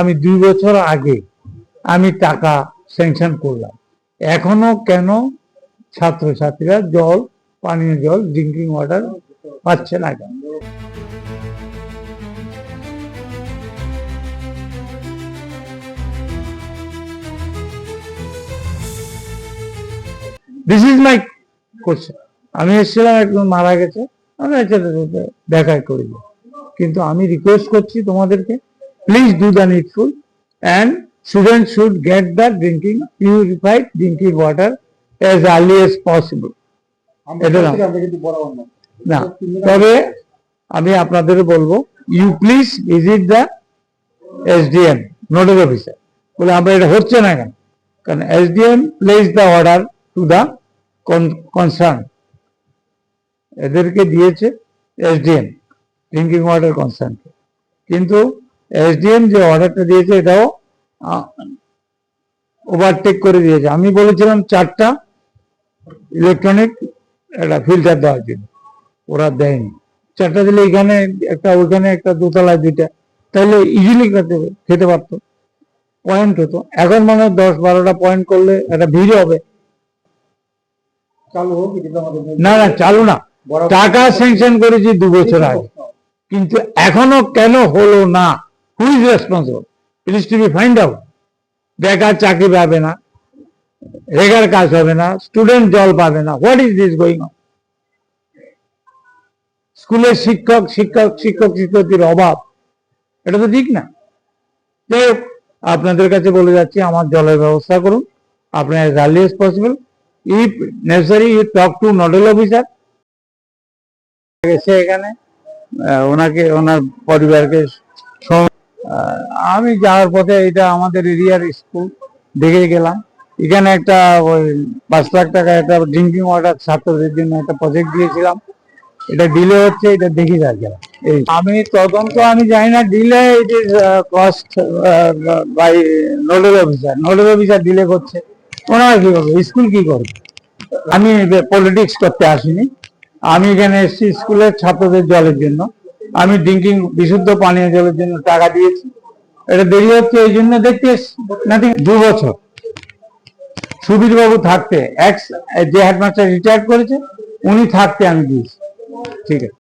আমি দুই বছর আগে আমি টাকা স্যাংশন করলাম। এখনও কেন ছাত্রছাত্রীরা জল, পানীয় জল ড্রিঙ্কিং ওয়াটার পাচ্ছে না কেন? দিস ইজ মাই কোশ্চেন আমি এসেছিলাম একজন মারা গেছে। আমি আচ্ছা দেখা করি কিন্তু আমি রিকোয়েস্ট করছি তোমাদেরকে please do the needful and student should get the drinking purified drinking water as early as possible এটা না। না। তবে আমি আপনাদের বলব you please visit the SDM nodal officer বলে আমরা এটা হচ্ছে না কেন? কারণ SDM place the order to the concern এদেরকে দিয়েছে এসডিএম ড্রিঙ্কিং ওয়াটার কনসার্ন কিন্তু এসডিএম যে অর্ডারটা দিয়েছে, এটাও ওভারটেক করে দিয়েছে। আমি বলেছিলাম চারটা ইলেকট্রনিক একটা ফিল্টার দেওয়ার জন্য। ওরা দেয়নি। চারটা দিলে এখানে একটা, ওইখানে একটা, দোতলায় দুইটা। তাহলে ইজিলি খেতে খেতে পারতো। পয়েন্ট হতো। এখন মনে দশ বারোটা পয়েন্ট করলে একটা ভিড় হবে চালু হোক এটা তো আমাদের না না চালু না। টাকা স্যাংশন করেছি দু বছর আগে। কিন্তু এখনও কেন হলো না? Who is responsible is to be find out বেকার চাকরি পাবে না। রেগার কাজ হবে না। স্টুডেন্ট জল পাবে না। What is this going on স্কুলের শিক্ষক শিক্ষক শিক্ষক শিক্ষকদের অভাব। এটা তো ঠিক না। যাই হোক, আপনাদের কাছে বলে যাচ্ছি আমার জলের ব্যবস্থা করুন। আপনার early as possible if necessary, you talk to nodal officer. এসে এখানে ওনাকে, ওনার পরিবারকে আমি যাওয়ার পথে এটা আমাদের এরিয়ার স্কুল, দেখে গেলাম। এখানে একটা ওই পাঁচ লাখ টাকা একটা ড্রিঙ্কিং ওয়াটার ছাত্রদের জন্য একটা প্রজেক্ট দিয়েছিলাম। এটা ডিলে হচ্ছে, এটা দেখে গেলাম এই আমি তদন্ত, আমি জানি না delay it is cost by nodal officer nodal officer delay করছে। ওনারা কি করবে? স্কুল কি করবে? আমি পলিটিক্স করতে আসিনি। আমি এখানে এসেছি স্কুলের ছাত্রদের জলের জন্য। আমি ড্রিঙ্কিং বিশুদ্ধ পানীয় জলের জন্য টাকা দিয়েছি। এটা দেরি হচ্ছে, এই জন্য দেখতে নাথিং দু বছর। সুবীর বাবু থাকতে এক্স যে হেডমাস্টার রিটায়ার করেছে, উনি থাকতে আমি দিয়েছি। ঠিক আছে।